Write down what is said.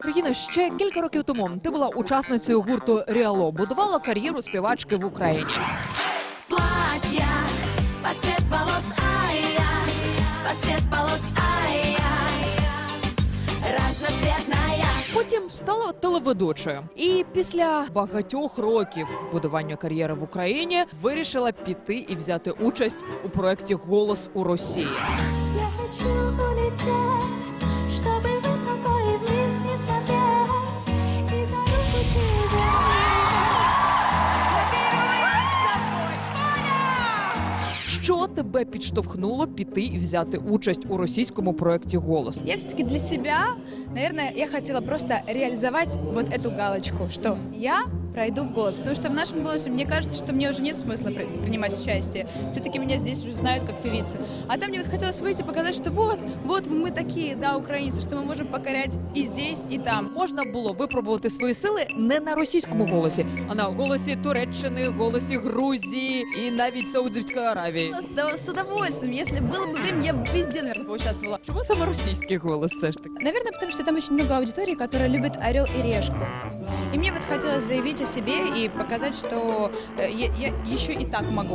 Регіна, ще кілька років тому ти була учасницею гурту Ріало, будувала кар'єру співачки в Україні. платья волос волос Разноцветная Потім стала телеведучою. І після багатьох років будування кар'єри в Україні вирішила піти і взяти участь у проєкті Голос у Росії. Я хочу улететь Що тебе підштовхнуло піти і взяти участь у російському проєкті Голос? Я все-таки для себя, наверное, я хотела просто реалізувати вот эту галочку, що я пройду в голос. Потому что в нашем голосе мне кажется, что мне уже нет смысла при- принимать участие. Все-таки меня здесь уже знают как певицу. А там мне вот хотелось выйти, показать, что вот, вот мы такие, да, украинцы, что мы можем покорять и здесь, и там. Можна було випробувати свої сили не на російському голосі, а на голосі Туреччини, голосі Грузії і навіть Саудівської Аравії. С, да, с удовольствием. Если было бы время, я бы везде, наверное, поучаствовала. Чому саме російський голос все ж таки? Наверное, потому что там очень много аудитории, которая любит орел и решку. И мне вот хотелось заявить о себе и показать, что э, я, я еще и так могу.